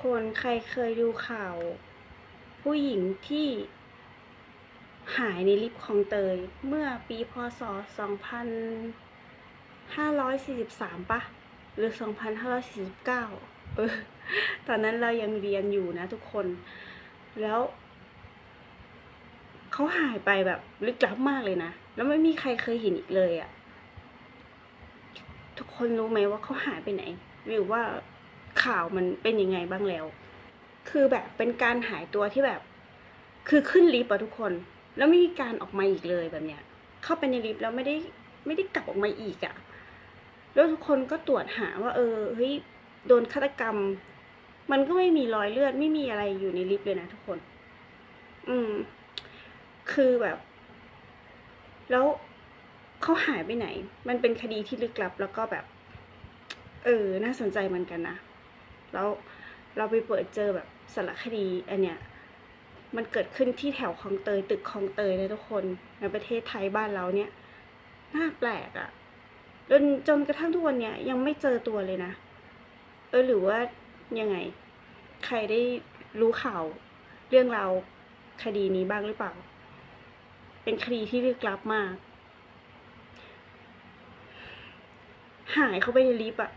คนใครเคยดูข่าว ผู้หญิงที่หายในลิฟต์คลองเตย เมื่อปีพศ 2543ปะหรือ 2549 เออ ตอนนั้นเรายังเรียนอยู่นะทุกคน แล้ว เขาหายไปแบบลึกลับมากเลยนะ แล้วไม่มีใครเคยเห็นอีกเลยอะ่ะทุกคนรู้ไหมว่าเขาหายไปไหน หรือว่า ข่าวมันเป็นยังไงบ้างแล้ว คือแบบเป็นการหายตัวที่แบบ คือขึ้นลิฟต์อะทุกคน แล้วไม่มีการออกมาอีกเลยแบบเนี้ย เข้าไปในลิฟต์แล้วไม่ได้ไม่ได้กลับออกมาอีกอะแล้วทุกคนก็ตรวจหาว่า เออเฮ้ยโดนฆาตกรรม มันก็ไม่มีรอยเลือดไม่มีอะไรอยู่ในลิฟต์เลยนะทุกคน อืม คือแบบ แล้วเขาหายไปไหน มันเป็นคดีที่ลึกลับแล้วก็แบบ เออ น่าสนใจเหมือนกันนะ แล้วเราไปเปิดเจอแบบสารคดีอันเนี้ยมันเกิดขึ้นที่แถวคลองเตยตึกคลองเตยเลยทุกคนในประเทศไทยบ้านเราเนี่ยน่าแปลกอะ่ะจนจนกระทั่งทุกวันเนี้ยยังไม่เจอตัวเลยนะ เออหรือว่ายังไง ใครได้รู้ข่าวเรื่องราวคดีนี้บ้างหรือเปล่า เป็นคดีที่ลึกลับมาก หายเข้าไปในลิฟต์อะ